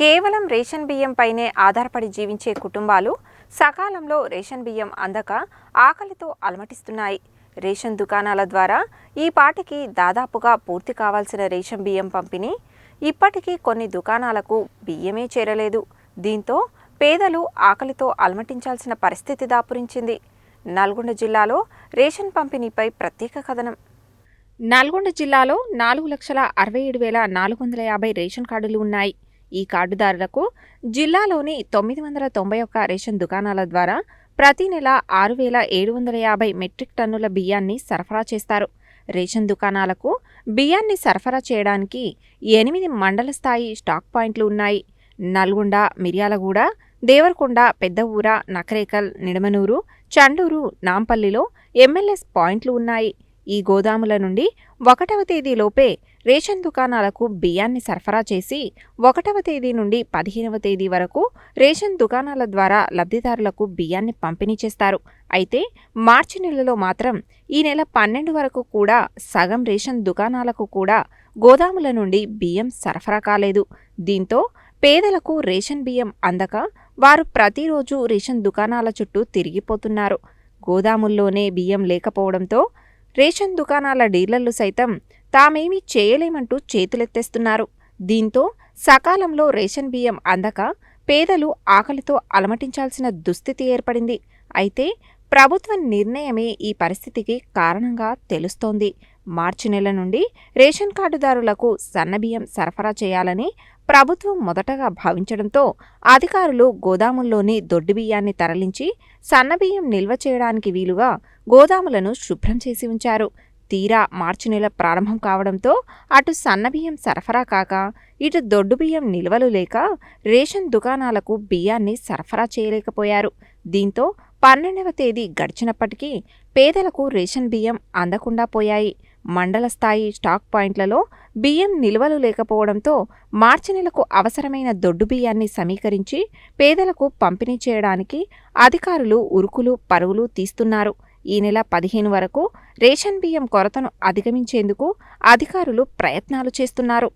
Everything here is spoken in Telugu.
కేవలం రేషన్ బియ్యంపైనే ఆధారపడి జీవించే కుటుంబాలు సకాలంలో రేషన్ బియ్యం అందక ఆకలితో అలమటిస్తున్నాయి. రేషన్ దుకాణాల ద్వారా ఈ పాటికి దాదాపుగా పూర్తి కావాల్సిన రేషన్ బియ్యం పంపిణీ ఇప్పటికీ కొన్ని దుకాణాలకు బియ్యమే చేరలేదు. దీంతో పేదలు ఆకలితో అలమటించాల్సిన పరిస్థితి దాపురించింది. నల్గొండ జిల్లాలో రేషన్ పంపిణీపై ప్రత్యేక కథనం. నల్గొండ జిల్లాలో నాలుగు లక్షల అరవై ఏడు వేల నాలుగు వందల యాభై రేషన్ కార్డులు ఉన్నాయి. ఈ కార్డుదారులకు జిల్లాలోని తొమ్మిది వందల తొంభై ఒక్క రేషన్ దుకాణాల ద్వారా ప్రతి నెల ఆరు వేల ఏడు వందల యాభై మెట్రిక్ టన్నుల బియ్యాన్ని సరఫరా చేస్తారు. రేషన్ దుకాణాలకు బియ్యాన్ని సరఫరా చేయడానికి ఎనిమిది మండల స్థాయి స్టాక్ పాయింట్లు ఉన్నాయి. నల్గొండ మిర్యాలగూడ దేవరకొండ పెద్ద ఊర నకరేకల్ నిడమనూరు చండూరు నాంపల్లిలో ఎంఎల్ఎస్ పాయింట్లు ఉన్నాయి. ఈ గోదాముల నుండి ఒకటవ తేదీలోపే రేషన్ దుకాణాలకు బియ్యాన్ని సరఫరా చేసి ఒకటవ తేదీ నుండి పదిహేనవ తేదీ వరకు రేషన్ దుకాణాల ద్వారా లబ్ధిదారులకు బియ్యాన్ని పంపిణీ చేస్తారు. అయితే మార్చి నెలలో మాత్రం ఈ నెల పన్నెండు వరకు కూడా సగం రేషన్ దుకాణాలకు కూడా గోదాముల నుండి బియ్యం సరఫరా కాలేదు. దీంతో పేదలకు రేషన్ బియ్యం అందక వారు ప్రతిరోజు రేషన్ దుకాణాల చుట్టూ తిరిగిపోతున్నారు. గోదాముల్లోనే బియ్యం లేకపోవడంతో రేషన్ దుకాణాల డీలర్లు సైతం తామేమీ చేయలేమంటూ చేతులెత్తేస్తున్నారు. దీంతో సకాలంలో రేషన్ బియ్యం అందక పేదలు ఆకలితో అలమటించాల్సిన దుస్థితి ఏర్పడింది. అయితే ప్రభుత్వ నిర్ణయమే ఈ పరిస్థితికి కారణంగా తెలుస్తోంది. మార్చి నెల నుండి రేషన్ కార్డుదారులకు సన్నబియ్యం సరఫరా చేయాలని ప్రభుత్వం మొదటగా భావించడంతో అధికారులు గోదాముల్లోని దొడ్డు బియ్యాన్ని తరలించి సన్నబియ్యం నిల్వ చేయడానికి వీలుగా గోదాములను శుభ్రం చేసి ఉంచారు. తీరా మార్చి నెల ప్రారంభం కావడంతో అటు సన్నబియ్యం సరఫరా కాక ఇటు దొడ్డు బియ్యం నిల్వలు లేక రేషన్ దుకాణాలకు బియ్యాన్ని సరఫరా చేయలేకపోయారు. దీంతో పన్నెండవ తేదీ గడిచినప్పటికీ పేదలకు రేషన్ బియ్యం అందకుండా పోయాయి. మండల స్థాయి స్టాక్ పాయింట్లలో బియ్యం నిల్వలు లేకపోవడంతో మార్చి నెలకు అవసరమైన దొడ్డు బియ్యాన్ని సమీకరించి పేదలకు పంపిణీ చేయడానికి అధికారులు ఉరుకులు పరుగులు తీస్తున్నారు. ఈ నెల పదిహేను వరకు రేషన్ బియ్యం కొరతను అధిగమించేందుకు అధికారులు ప్రయత్నాలు చేస్తున్నారు.